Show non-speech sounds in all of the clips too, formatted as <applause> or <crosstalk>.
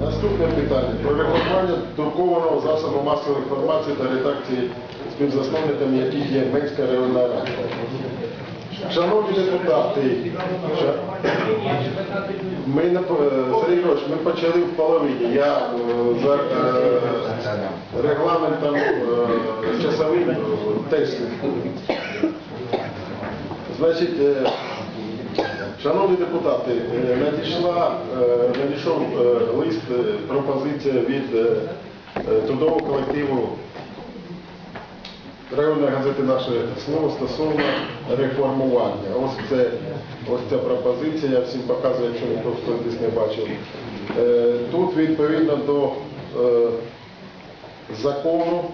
Наступне питання про регулювання друкованого засобу масової інформації та редакції співзасновниками яких є Менська районна рада. Шановні депутати, ми Сергій Григорович, ми почали в половині. Я е, за е, регламентом е, часовим е, теж. Значить, е, Шановні депутати, надійшла, надійшов лист, пропозиція від трудового колективу районної газети наше слово стосовно реформування. Ось це ось ця пропозиція, я всім показую, якщо хтось десь не бачив. Тут відповідно до закону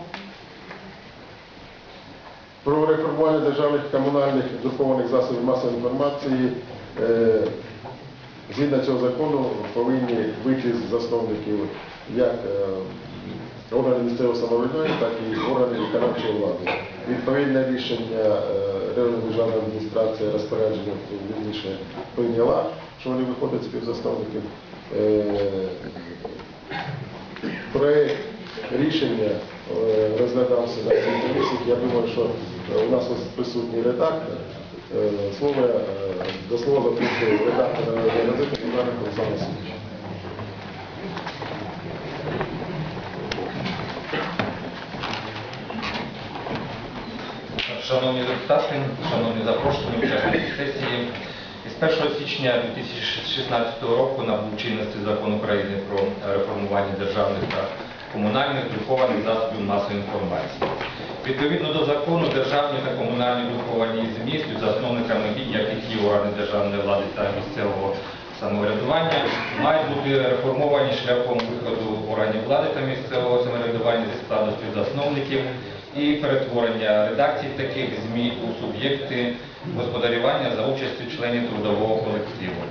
про реформування державних комунальних друкованих засобів масової інформації е, згідно цього закону повинні вийти з засновників як е, органи місцевого самоврядування, так і органи виконавчої влади. Відповідне рішення е, районна державна адміністрація розпорядження вірніше прийняла, що вони виходять з співзасновників. Проект рішення е, розглядався на цій комісії. Я думаю, що е, у нас присутній редактор. Е, Слово до слова запрошую редактора газети Богдана Олександра Васильовича. Шановні депутати, шановні запрошені учасники сесії, із 1 січня 2016 року набув чинності закон України про реформування державних та комунальних друкованих засобів масової інформації. Відповідно до закону, державні та комунальні друковані ЗМІ, засновниками яких є органи державної влади та місцевого самоврядування, мають бути реформовані шляхом виходу органів влади та місцевого самоврядування зі складу співзасновників і перетворення редакцій таких ЗМІ у суб'єкти господарювання за участю членів трудового колективу.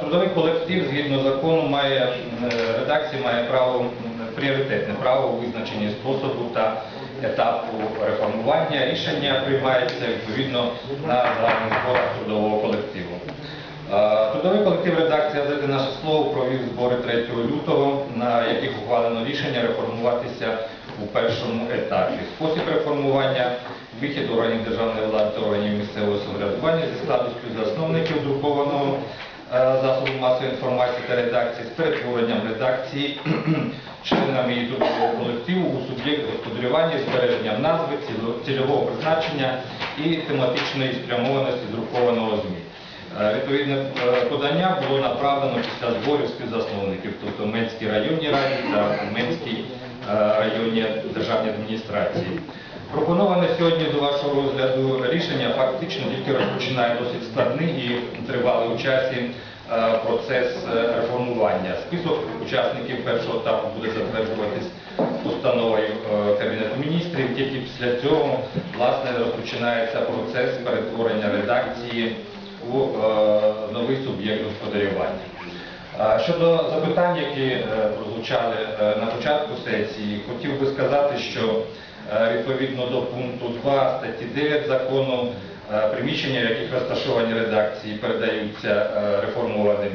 Трудовий колектив згідно закону має редакція має право пріоритетне право у визначенні способу та етапу реформування. Рішення приймається відповідно на загальних зборах трудового колективу. Трудовий колектив редакції газети Наше слово провів збори 3 лютого, на яких ухвалено рішення реформуватися у першому етапі. Спосіб реформування вихід органів державної влади та органів місцевого самоврядування зі складу співзасновників друкованого е, засобу масової інформації та редакції з перетворенням редакції <clears throat> членами її колективу у суб'єкт господарювання, з збереженням назви, цільового призначення і тематичної спрямованості друкованого ЗМІ. Е, Відповідне е, подання було направлено після зборів співзасновників, тобто Менській районній раді та Менській районній державній адміністрації. Пропоноване сьогодні до вашого розгляду рішення фактично тільки розпочинає досить складний і тривалий у часі е, процес е, реформування. Список учасників першого етапу буде затверджуватись постановою е, Кабінету міністрів. Тільки після цього власне розпочинається процес перетворення редакції у новий суб'єкт господарювання. Щодо запитань, які прозвучали на початку сесії, хотів би сказати, що відповідно до пункту 2 статті 9 закону е, приміщення, в яких розташовані редакції, передаються е, реформованим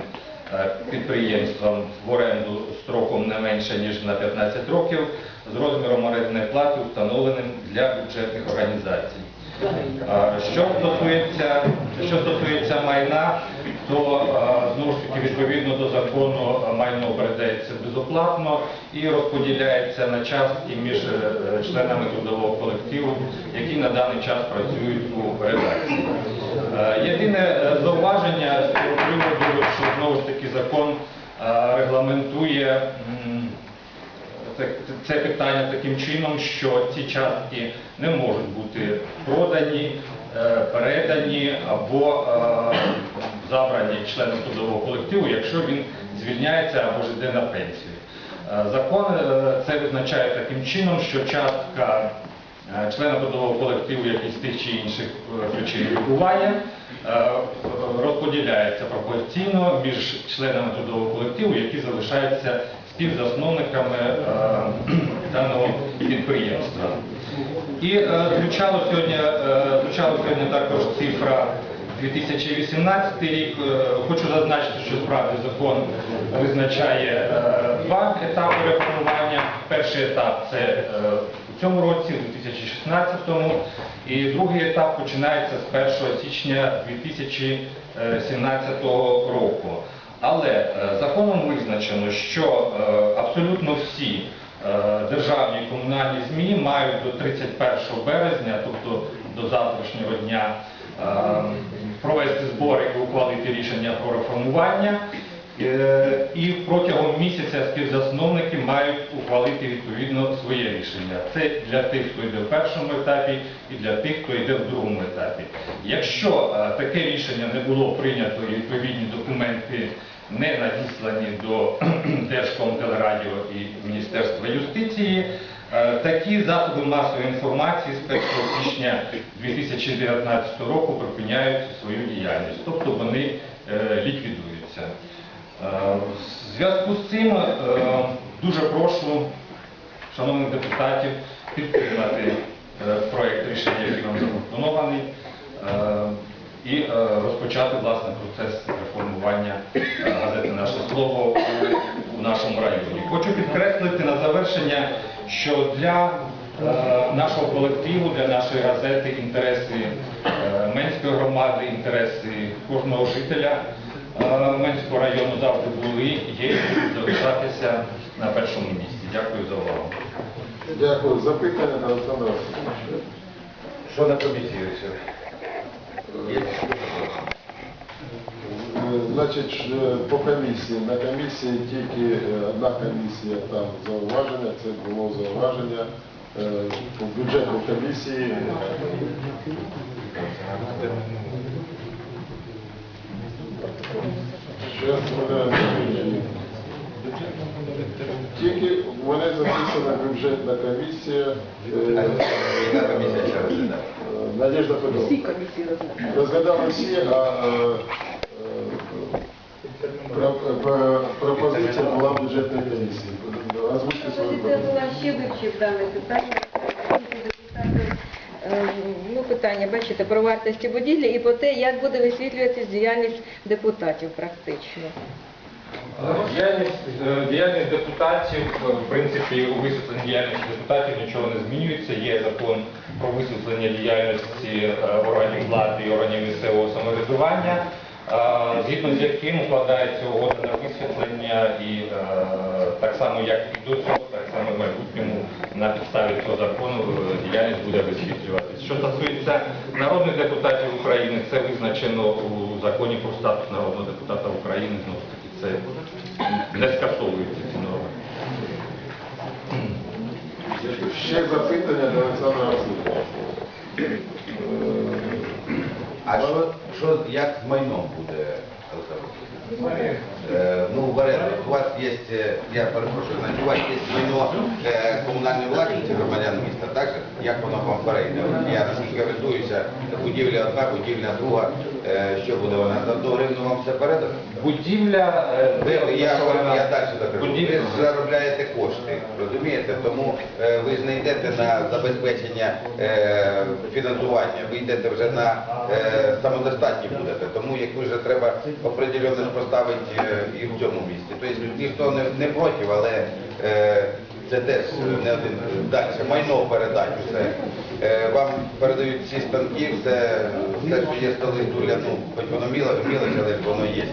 е, підприємствам в оренду строком не менше ніж на 15 років з розміром орендної плати, встановленим для бюджетних організацій. Що стосується, що стосується майна, то знову ж таки відповідно до закону майно передається безоплатно і розподіляється на частки між е, членами трудового колективу, які на даний час працюють у редакції. Е, Єдине е, зауваження з цього приводу, що знову ж таки закон регламентує. це, питання таким чином, що ці частки не можуть бути продані, е, передані або е, забрані членом трудового колективу, якщо він звільняється або ж йде на пенсію. Е, Закон е, це визначає таким чином, що частка е, члена трудового колективу, який тих чи інших причин лікування, розподіляється пропорційно між членами трудового колективу, які залишаються співзасновниками <clears throat> даного підприємства. І звучало сьогодні, звучала сьогодні також цифра 2018 рік. Е, Хочу зазначити, що справді закон визначає е, два етапи реформування. Перший етап це е, у цьому році, у 2016-му, і другий етап починається з 1 січня 2017 року. Але законом визначено, що абсолютно всі державні і комунальні ЗМІ мають до 31 березня, тобто до завтрашнього дня, провести збори і ухвалити рішення про реформування. Е, І протягом місяця співзасновники мають ухвалити відповідно своє рішення. Це для тих, хто йде в першому етапі, і для тих, хто йде в другому етапі. Якщо е, таке рішення не було прийнято і відповідні документи не надіслані до <clears throat> Держкомтелерадіо і Міністерства юстиції, такі засоби масової інформації з 1 січня 2019 року припиняють свою діяльність, тобто вони е, ліквідуються. Е, В зв'язку з цим е, дуже прошу шановних депутатів підтримати е, проект рішення, який вам запропонований, е, і е, розпочати власне процес реформування е, газети Наше слово у- у нашому районі. Хочу підкреслити на завершення, що для е, нашого колективу, для нашої газети інтереси е, Менської громади, інтереси кожного жителя е, Менського району завжди були, є і будуть залишатися на першому місці. Дякую за увагу. Дякую. Запитання Олександра Васильовича. Що на комісії Значить, е, по комісії. На комісії тільки е, одна комісія там зауваження, це було зауваження е, по бюджетній комісії. Щас мене записана бюджетна комісія. Яка комісія ще розглядає? Надежда Федоровна. Всі комісії розглядають. Розглядали всі, а пропозиція була бюджетної комісії. Озвучте свою Позиція пропозицію. була ще вивчив дане питання. Е, Ну, питання, бачите, про вартості будівлі і про те, як буде висвітлюватися діяльність депутатів практично. Діяльність, е, діяльність депутатів, е, в принципі, у висвітленні діяльності депутатів нічого не змінюється. Є закон про висвітлення діяльності е, органів влади і органів місцевого самоврядування, згідно з яким укладається угода на висвітлення і е, так само, як і до цього, так само в майбутньому на підставі цього закону е, діяльність буде висвітлюватися. Що стосується народних депутатів України, це визначено у законі про статус народного депутата України. Знову ж таки, це не скасовуються ці норми. Ще запитання до Олександра Васильовича. Що, як з майном буде, Олександр? Е, Ну, в оренду. У вас є, е, я перепрошую, значить, у вас є майно е, комунальної власності громадян міста, так? же? Як воно вам перейде? Я наскільки орієнтуюся, будівля одна, будівля друга, е, що буде вона? За 100 гривень вам все передано? Будівля, е, Ви, я, розташована- я далі. Будівля. Ви заробляєте кошти, розумієте? Тому е, ви ж не йдете на забезпечення е, фінансування, ви йдете вже на е, самодостатні будете. Тому яку вже треба определенно поставити е, і в цьому місці. Тобто ніхто не, не проти, але е, це теж не один далі. Майно передати все. Е, вам передають всі станки, все, все, що є столи, стуля, ну, хоч воно міло, мілоч, але воно є.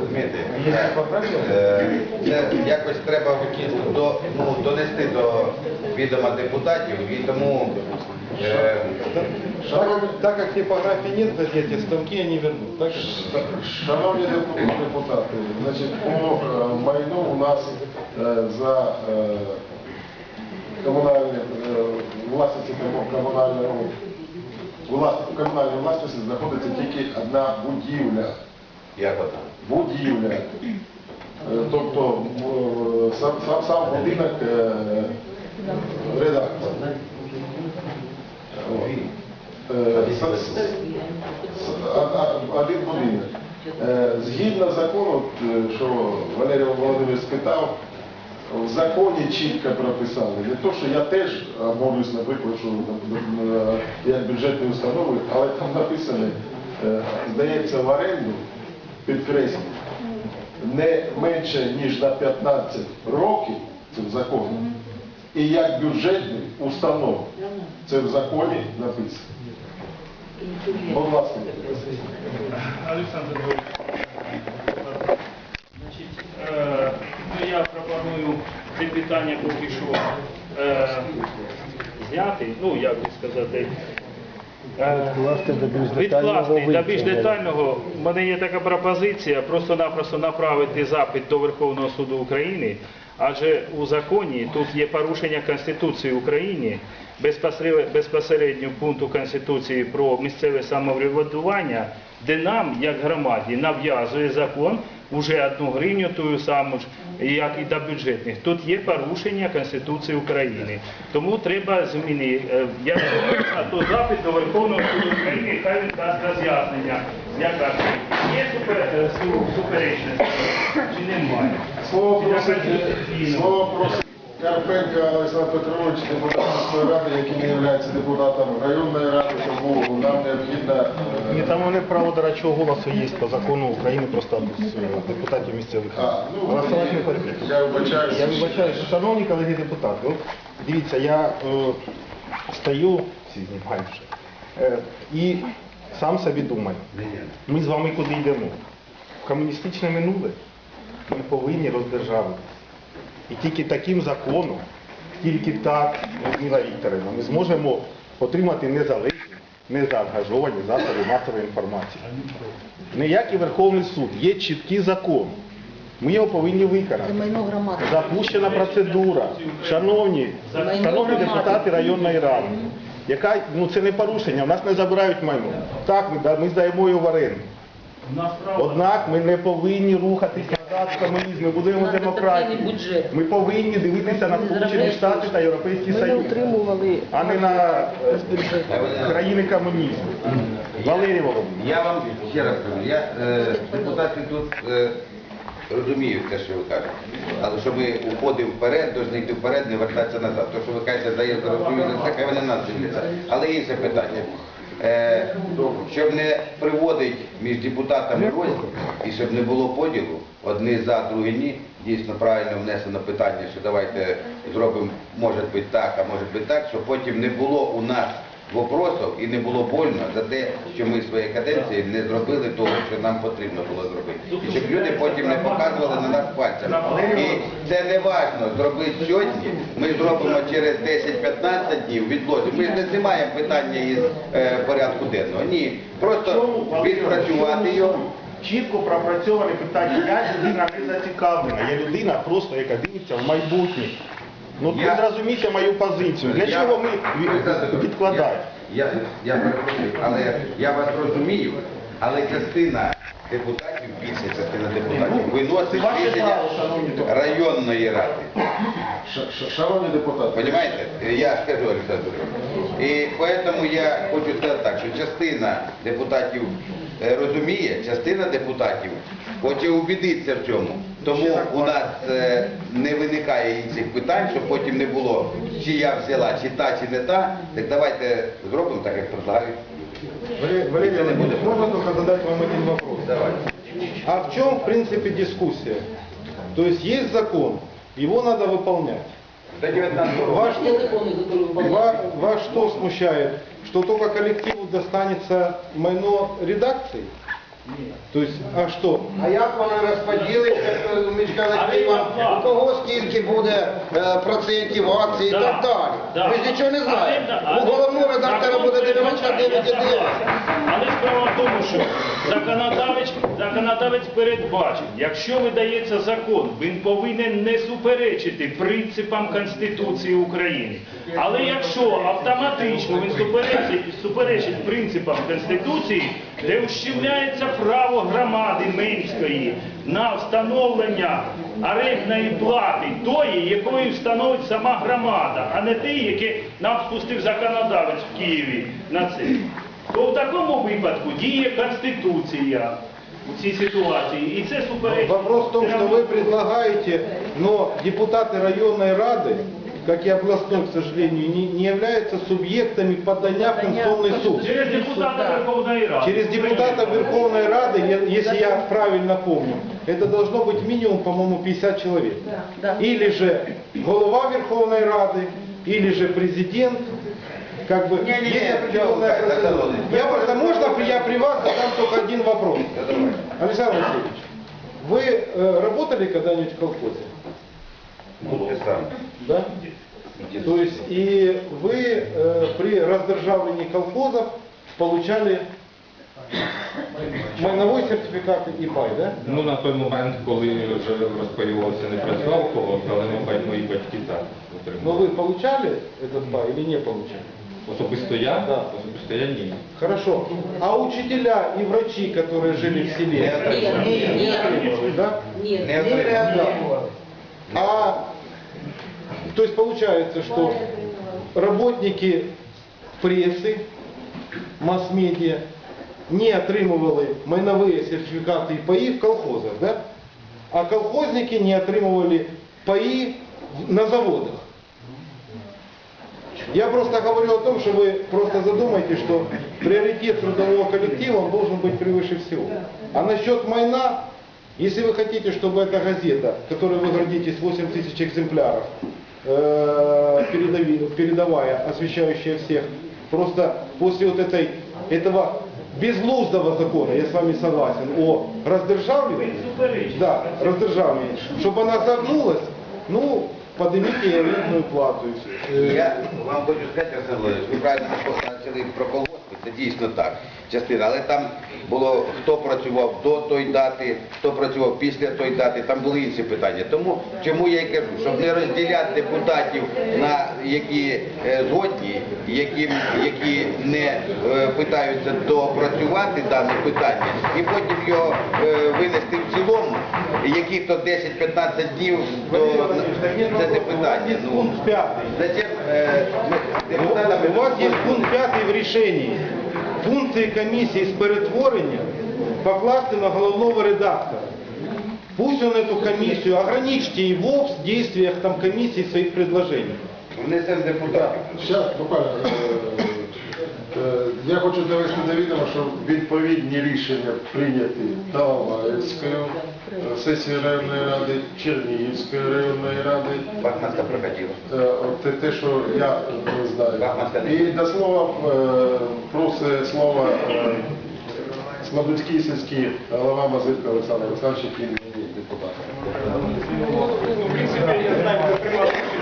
Розумієте? Це якось треба до, ну, донести до відома депутатів і тому е, Шановні, Так как типографии нет в газете, станки они вернут. Так? шановні депутати, значить, по е, майну у нас е, за е, комунальні е, власниці комунальної власниці комунальної власності знаходиться тільки одна будівля. як одна. будівля. Е, Тобто м, сам, сам, сам будинок е, редактор. От. Е, Один будинок. Згідно закону, е, що Валерій Володимирович спитав, в законі чітко прописали. Не то, що я теж наприклад, що е, як бюджетні установи, але там написано, здається, в оренду, підкреслюю, не менше, ніж на 15 років, це в законі, і як бюджетні установи. Це в законі написано. Будь ласка. Олександр значить, е, ну, я пропоную це питання поки що е, зняти, ну як би сказати, е, відкласти до більш детального. У мене є така пропозиція просто-напросто направити запит до Верховного суду України, адже у законі тут є порушення Конституції України, безпосередньо, пункту Конституції про місцеве самоврядування, де нам, як громаді, нав'язує закон уже одну гривню тую саму ж, як і до бюджетних. Тут є порушення Конституції України. Тому треба зміни. Е, Я то запит до Верховного суду України, хай він дасть роз'яснення, яка це. є супер, е, суперечність чи немає. Слово просить, така слово просить Карпенко Олександр Петрович, депутат міської ради, який не є депутатом районної ради, тому нам необхідно... е, Ні, там вони право дорадчого голосу є по закону України про статус е, депутатів місцевих. А, ну, Голосувати не потрібно. Я вибачаюся. Я вибачаюся, шановні колеги депутати, дивіться, я е, стою, всі знімають вже, е, і сам собі думаю, ми з вами куди йдемо? В комуністичне минуле ми повинні роздержавити. І тільки таким законом, тільки так, Людмила Вікторівна, ми зможемо отримати незалежні, незаангажовані засоби масової інформації. Ніякий Верховний суд, є чіткий закон. Ми його повинні виконати. Запущена процедура. Шановні, шановні депутати районної ради, яка, ну це не порушення, в нас не забирають майно. Так, ми, ми здаємо його в оренду. Однак ми не повинні рухатися назад в комунізм, ми будуємо демократію. Ми повинні дивитися на Сполучені Штати та Європейський Союз, а не на е, країни комунізму. Валерій Володимирович. Я вам ще раз кажу, я, е, депутати тут е, розуміють те, що ви кажете. Але що ми уходимо вперед, повинні йти вперед, не вертатися назад. То, що ви кажете, дає зрозуміло, це хай вони нас дивляться. Але інше питання. Е, щоб не приводить між депутатами розділ і щоб не було поділу, одні за, другі ні, дійсно правильно внесено питання, що давайте зробимо, може бути так, а може бути так, щоб потім не було у нас вопросів і не було больно за те, що ми в своїй каденції не зробили того, що нам потрібно було зробити. І щоб люди потім не показували на нас пальцем. І це не важно зробити сьогодні, ми зробимо через 10-15 днів відложимо. Ми ж не знімаємо питання із е, порядку денного. Ні. Просто відпрацювати його. Чітко пропрацьоване питання. Я людина не зацікавлена, я людина просто, яка дивиться в майбутнє. Ну ви Я- зрозумійте мою позицію. Для Я- чого ми Олександр, відкладаємо? Я, я, я перепрошую, але я вас розумію, але частина депутатів, більша частина депутатів, виносить ваше рішення право, шановні депутати. районної ради. Ш- ш- Шановні депутати, Понимаете? Я скажу, Олександр. І поэтому я хочу сказати так, що частина депутатів е, розуміє, частина депутатів хоче убідитися в цьому. Тому у нас е, не виникає інших питань, щоб потім не було, чи я взяла, чи та, чи не та. Так давайте зробимо так, як предлагають. Валерий Владимирович, можно только задать вам один вопрос? Давайте. А в чем, в принципе, дискуссия? То есть есть закон, его надо выполнять. До 19. Вас что, ва- вас что смущает? Что только коллективу достанется майно редакции? То есть, а что? А як вони розподілиться між колективом, у кого скільки буде е, процентів акцій і Да, так далі? да. Ми ж нічого не знаємо. Але- У головного редактора буде передбачає, 99,9. Але справа в тому, що законодавець, законодавець передбачив, якщо видається закон, він повинен не суперечити принципам Конституції України. Але якщо автоматично він суперечить, суперечить принципам Конституції, де ущемляється право громади Менської на встановлення орендної плати тої, якої встановить сама громада, а не тієї, яке нам спустив законодавець в Києві на це, то в такому випадку діє Конституція. у цій ситуації. І це суперечить. Вопрос в том, что вы предлагаете, но депутаты районной рады, как и областной, к сожалению, не, не являются субъектами подания в Конституционный суд. Через депутата Верховної Ради. Через депутата Верховной Рады, если я правильно помню, это должно быть минимум, по-моему, 50 человек. Или же голова Верховной Рады, или же президент. Как бы, Не-не-не, есть определенная всё, процедура. Я просто, можно при- я при вас задам только один вопрос? Александр Васильевич, вы э, работали когда-нибудь в колхозе? Саме. Да? То есть и вы э, при раздержавлении колхозов получали майновой сертификат и пай, да? Ну, на той момент, коли вже розпаювався, не працював коло, але мабуть, мої батьки так Но отримали. вы получали этот пай или не получали? Особисто я? Да. Особисто я ні. Хорошо. А учителя и врачи, которые жили в селе? Не. Не отримали, да? Не отримали. То есть получается, что работники прессы, масс-медиа не отримували майновые сертификаты и паи в колхозах, да? А колхозники не отримували паи в- на заводах. Я просто говорю о том, что вы просто задумайте, что приоритет трудового коллектива должен быть превыше всего. А насчет майна, если вы хотите, чтобы эта газета, которой вы гордитесь 8 тысяч экземпляров, э, передовая, освещающая всех, просто после вот этой, этого безлуздого закона, я с вами согласен, о раздержавлении, да, раздержавлении, чтобы она загнулась, ну, поднимите арендную плату и все. Я вам хочу сказати, Арсен Володимирович, ви правильно почали про колгоспи, це дійсно так, частина, але там було хто працював до той дати, хто працював після той дати, там були інші питання. Тому чому я й кажу, щоб не розділяти депутатів на які е, згодні, які, які не е, питаються допрацювати дане питання, і потім його е, винести в цілому, які то 10-15 днів до Владимир Владимирович, так нет вопроса. це не У вас питання. есть Ну, пункт пятый. Зачем э, мы депутатам... У вас є пункт 5 в рішенні. Функції комісії з перетворення покласти на головного редактора. Пусть он эту комиссию, ограничьте его в действиях там комиссии своих предложений. Внесем депутатів. Сейчас буквально, я хочу довести до відома, що відповідні рішення прийняті Талмаївською е, сесією районної ради, Чернігівської районної ради. Бахманська проходила. Е, Те, те, що я не знаю. І до слова е, просить слова е, Слободський сільський голова Мазирка Олександр Олександрович, який є депутатом. В принципі, я знаю, ви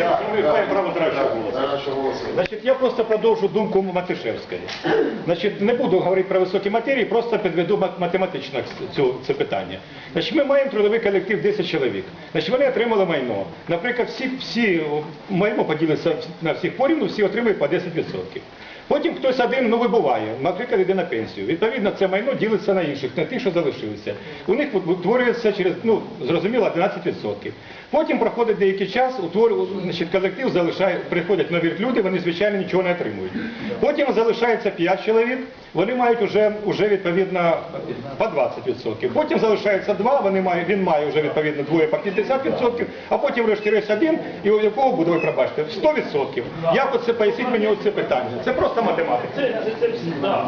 Значить, я просто продовжу думку Матишевської. Значить, не буду говорити про високі матерії, просто підведу математично цю, це питання. Значить, ми маємо трудовий колектив 10 чоловік. Значить, вони отримали майно. Наприклад, всі, всі майно поділиться на всіх порівну, всі отримують по 10%. Потім хтось один ну, вибуває, наприклад, йде на пенсію. Відповідно, це майно ділиться на інших, на тих, що залишилися. У них утворюється через, ну, зрозуміло, 11%. Потім проходить деякий час, утворює, значить, колектив залишає, приходять нові люди, вони, звичайно, нічого не отримують. Потім залишається 5 чоловік, вони мають вже, вже відповідно по 20%. Потім залишається 2, вони мають, він має вже відповідно двоє по 50%, а потім врешті-решт один, і у якого буде, ви пробачте, 100%. Як оце поясніть мені оце питання? Це просто математика. Це, це, це, да.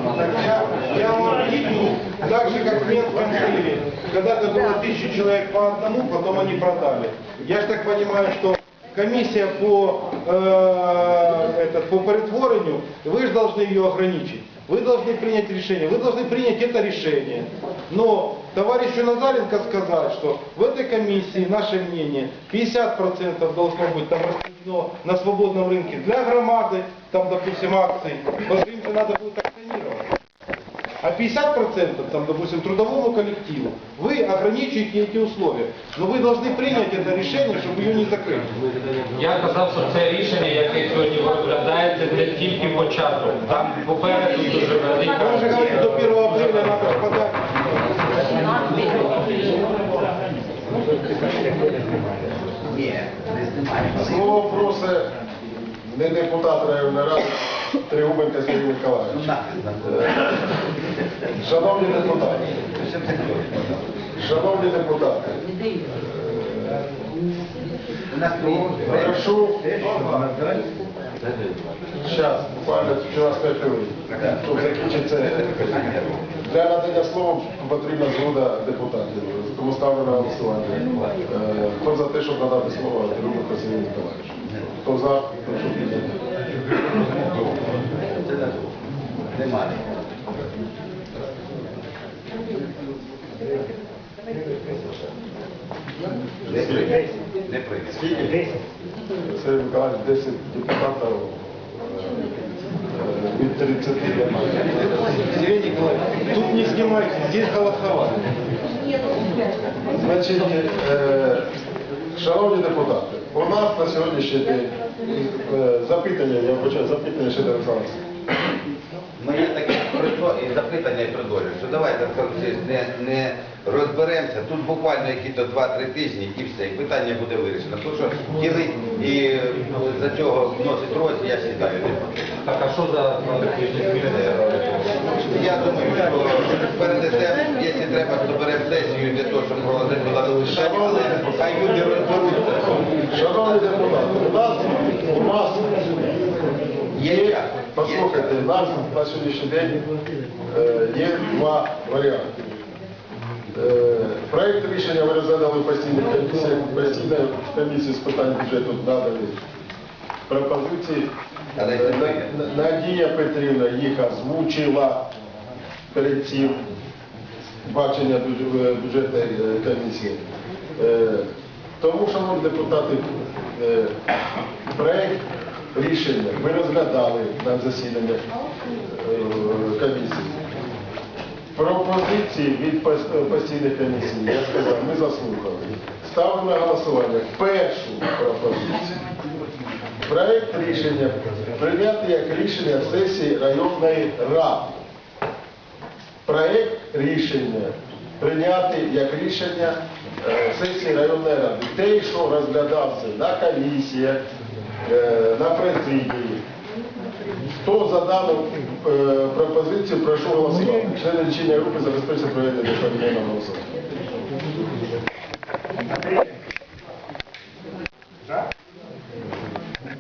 Я вам объясню. Так же, как в Менском сыре. Когда-то было тысяча человек по одному, потом они продали. Я же так понимаю, что комиссия по, э, этот, по перетворению, вы же должны ее ограничить. Вы должны принять решение, вы должны принять это решение. Но товарищу Назаренко сказать, что в этой комиссии, наше мнение, 50% должно быть там распределено на свободном рынке для громады, там, допустим, акций, потому что им же надо будет акционировать. А 50% там, допустим, трудовому коллективу, вы ограничиваете эти условия. Но вы должны принять это решение, чтобы ее не закрыть. Я казав, що це рішення, яке сьогодні ви розглядаєте, це тільки початок. Там попереду дуже Вы же велика. говорите, до 1 апреля надо ж подать. Ні, не знімаємо. Слово просить не депутат районної ради Тригубенко Сергій Миколаївич. Шановні депутати, шановні депутати, прошу, зараз, буквально 15 хвилин, щоб закінчиться. Для надання слова потрібна згода депутатів, тому ставлю на голосування. Е, Хто за те, щоб надати слово Тригубенко Сергію Миколаївичу? Хто за. Немає. Не прийняти. Не прийняти. Сергій Миколаївич, 10 депутатів е, від 30 немає. Сергей Николаевич, тут не снимайте, здесь голосование. Значить, е, шановні депутати, у нас на сьогоднішній день е, запитання, я почав запитання ще до Олександра. Моє таке прийшло і запитання і предложення, що давайте Олександр не, не розберемося, тут буквально якісь 2-3 тижні і все, і питання буде вирішено. Тому що ділить і за цього вносить році, я вважаю, не потрібно. Так, а що за? Я думаю, що перенесемо, якщо треба, то беремо сесію для того, щоб проводити питання, але хай люди розберуться. Шановні депутати, у нас, у нас Є послухайте, у нас на сьогоднішній день е, є два варіанти. Е, Проект рішення ви розглядали в постійній комісії, постійна комісія з питань бюджету надані пропозиції. Е, Надія Петрівна їх озвучила перед цим бачення бюджетної комісії. Тому, шановні депутати, проект рішення ми розглядали на засіданнях е, комісії. Пропозиції від пос- постійних комісій, я сказав, ми заслухали. Ставимо на голосування першу пропозицію. Проект рішення прийняти як рішення сесії районної ради. Проект рішення прийняти як рішення е, сесії районної ради. Те, що розглядався на комісіях, на президії. Хто за дану е, пропозицію, прошу голосувати. Члени лічильної групи забезпечити проведення поіменного голосування.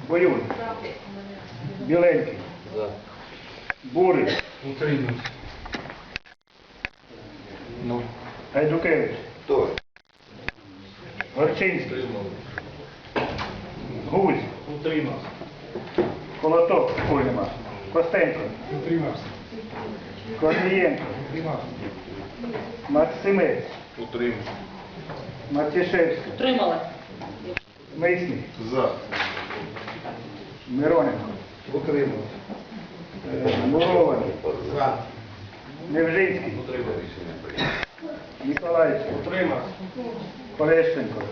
Боюн. Біленький. Бурий. Гайдукевич. Горчинський. Гузь. Утримав. Колоток. Ой. Костенко. Утримався. Корнієнко. Утримався. Максимець. Утримався. Мартішевський. Утримала. Мисник. За. Мироненко. Утримав. Мурований. За. Невжинський. Ніколаївський. Утримав. Полещенко.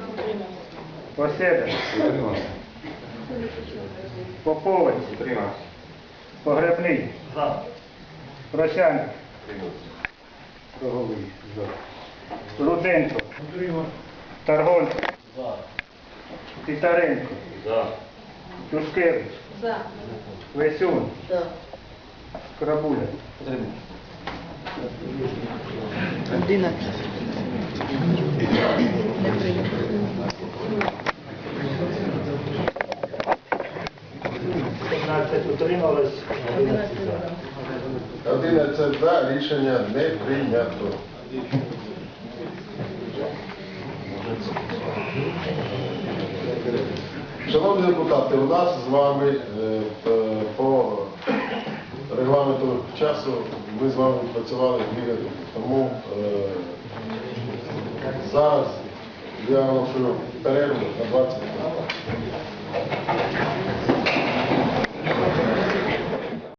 Поседа. Поповець. Погребний. За. Просянник. Круговий. За. Руденко. Таргонський. За. Титаренко. За. Тушкевич. За. Весюн. За. Крабуля. 11. утрималось. 11 за, рішення не прийнято. Шановні депутати, у нас з вами е, по регламенту часу ми з вами працювали дві години. Тому е, зараз я оголошую перерву на 20 хвилин.